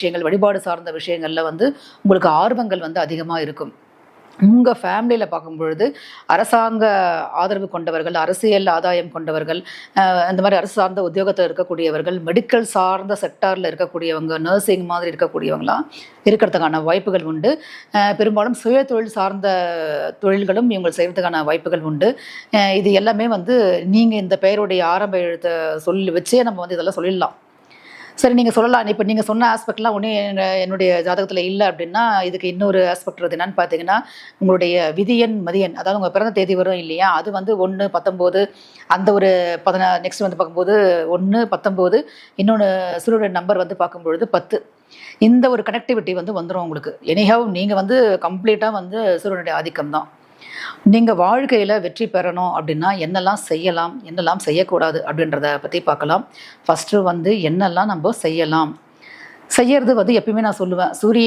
விஷயங்கள் வழிபாடு சார்ந்த விஷயங்களில் வந்து உங்களுக்கு ஆர்வங்கள் வந்து அதிகமாக இருக்கும். உங்கள் ஃபேமிலியில் பார்க்கும் பொழுது அரசாங்க ஆதரவு கொண்டவர்கள் அரசியல் ஆதாயம் கொண்டவர்கள் இந்த மாதிரி அரசு சார்ந்த உத்தியோகத்தில் இருக்கக்கூடியவர்கள் மெடிக்கல் சார்ந்த செக்டாரில் இருக்கக்கூடியவங்க நர்சிங் மாதிரி இருக்கக்கூடியவங்களாம் இருக்கிறதுக்கான வாய்ப்புகள் உண்டு. பெரும்பாலும் சுய தொழில் சார்ந்த தொழில்களும் இவங்க செய்கிறதுக்கான வாய்ப்புகள் உண்டு. இது எல்லாமே வந்து நீங்கள் இந்த பெயருடைய ஆரம்ப எழுத்தை சொல்லி வச்சே நம்ம வந்து இதெல்லாம் சொல்லிடலாம். சரி நீங்கள் சொல்லலாம். இப்போ நீங்கள் சொன்ன ஆஸ்பெக்ட்லாம் ஒன்றும் என்னுடைய ஜாதகத்தில் இல்லை அப்படின்னா இதுக்கு இன்னொரு ஆஸ்பெக்ட் என்னன்னு பார்த்தீங்கன்னா உங்களுடைய விதியன் மதியன் அதாவது உங்கள் பிறந்த தேதி வரும் இல்லையா? அது வந்து ஒன்று பத்தொம்போது அந்த ஒரு பதினா நெக்ஸ்ட் வந்து பார்க்கும்போது ஒன்று பத்தொம்போது இன்னொன்று சிறுடைய நம்பர் வந்து பார்க்கும்பொழுது பத்து. இந்த ஒரு கனெக்டிவிட்டி வந்து வந்துடும் உங்களுக்கு. எனிஹவ் நீங்கள் வந்து கம்ப்ளீட்டாக வந்து சூரியனுடைய ஆதிக்கம் தான் நீங்கள் வாழ்க்கையில் வெற்றி பெறணும் அப்படின்னா என்னெல்லாம் செய்யலாம் என்னெல்லாம் செய்யக்கூடாது அப்படின்றத பற்றி பார்க்கலாம். ஃபஸ்ட்டு வந்து என்னெல்லாம் நம்ம செய்யலாம்? செய்யறது வந்து எப்பயுமே நான் சொல்லுவேன். சூரிய